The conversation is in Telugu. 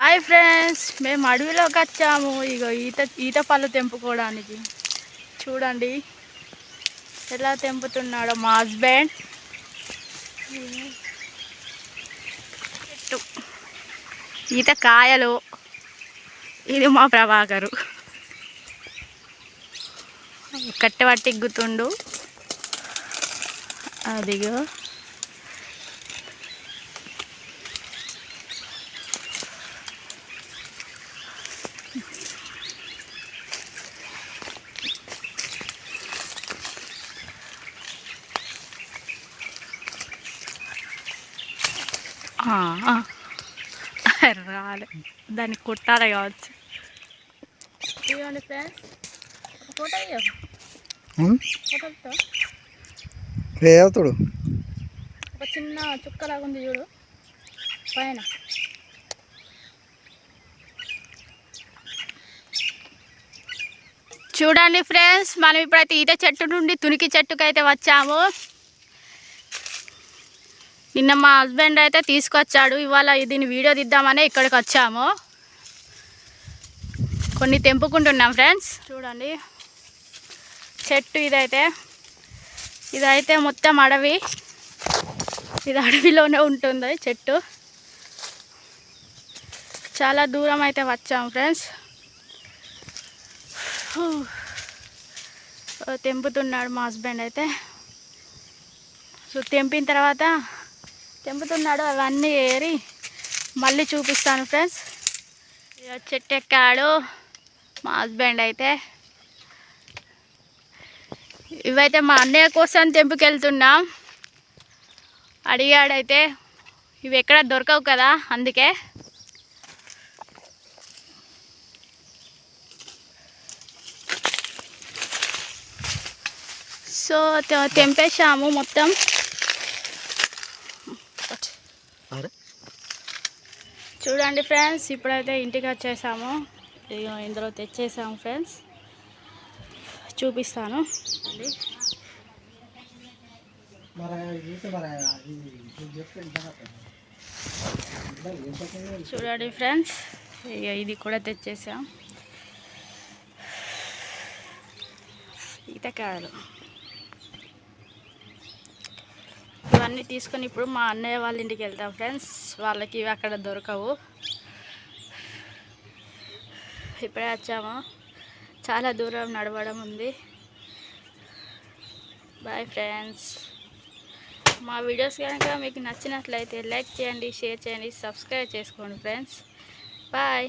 హాయ్ ఫ్రెండ్స్ మేము అడవిలోకి వచ్చాము. ఇగో ఈత ఈత పళ్ళు తెంపుకోవడానికి. చూడండి ఎలా తెంపుతున్నాడో మా హస్బెండ్. చెట్టు. ఈత కాయలు. ఇది మా ప్రభాకరు. కట్టె పట్టి ఎగ్గుతుండు అదిగో. రాలే. దాన్ని కుట్టాలి కావచ్చు. రేవతుడు ఒక చిన్న చుక్కలాగా ఉంది చూడు. పైన. చూడండి ఫ్రెండ్స్ మనం ఇప్పుడైతే ఈత చెట్టు నుండి తునికి చెట్టుకు అయితే వచ్చాము. నిన్న మా హస్బెండ్ అయితే తీసుకొచ్చాడు. ఇవాళ దీన్ని వీడియో తీద్దామనే ఇక్కడికి వచ్చాము. కొన్ని తెంపుకుంటున్నాం ఫ్రెండ్స్. చూడండి. చెట్టు ఇదైతే. ఇదైతే మొత్తం అడవి. ఇది అడవిలోనే ఉంటుంది చెట్టు. చాలా దూరం అయితే వచ్చాము ఫ్రెండ్స్. తెంపుతున్నాడు మా హస్బెండ్ అయితే. సో తెంపిన తర్వాత తెంపుతున్నాడు. అవన్నీ ఏరి మళ్ళీ చూపిస్తాను ఫ్రెండ్స్. చెట్టు ఎక్కాడు మా హస్బెండ్ అయితే. ఇవైతే మా అన్నయ్య కోసం తెంపుకెళ్తున్నాం. అడిగాడైతే ఇవి ఎక్కడ దొరకవు కదా అందుకే. సో తెంపేశాము మొత్తం. చూడండి ఫ్రెండ్స్ ఇప్పుడైతే ఇంటికి వచ్చేసాము. ఇందులో తెచ్చేసాము ఫ్రెండ్స్. చూపిస్తాను. చూడండి ఫ్రెండ్స్ ఇక ఇది కూడా తెచ్చేసాం. ఈతకాయలు. అన్నీ తీసుకొని ఇప్పుడు మా అన్నయ్య వాళ్ళ ఇంటికి వెళ్తాం ఫ్రెండ్స్. వాళ్ళకి ఇవి అక్కడ దొరకవు. ఇప్పుడే వచ్చాము. చాలా దూరం నడవడం ఉంది. బాయ్ ఫ్రెండ్స్ మా వీడియోస్ కనుక మీకు నచ్చినట్లయితే లైక్ చేయండి షేర్ చేయండి సబ్స్క్రైబ్ చేసుకోండి ఫ్రెండ్స్ బాయ్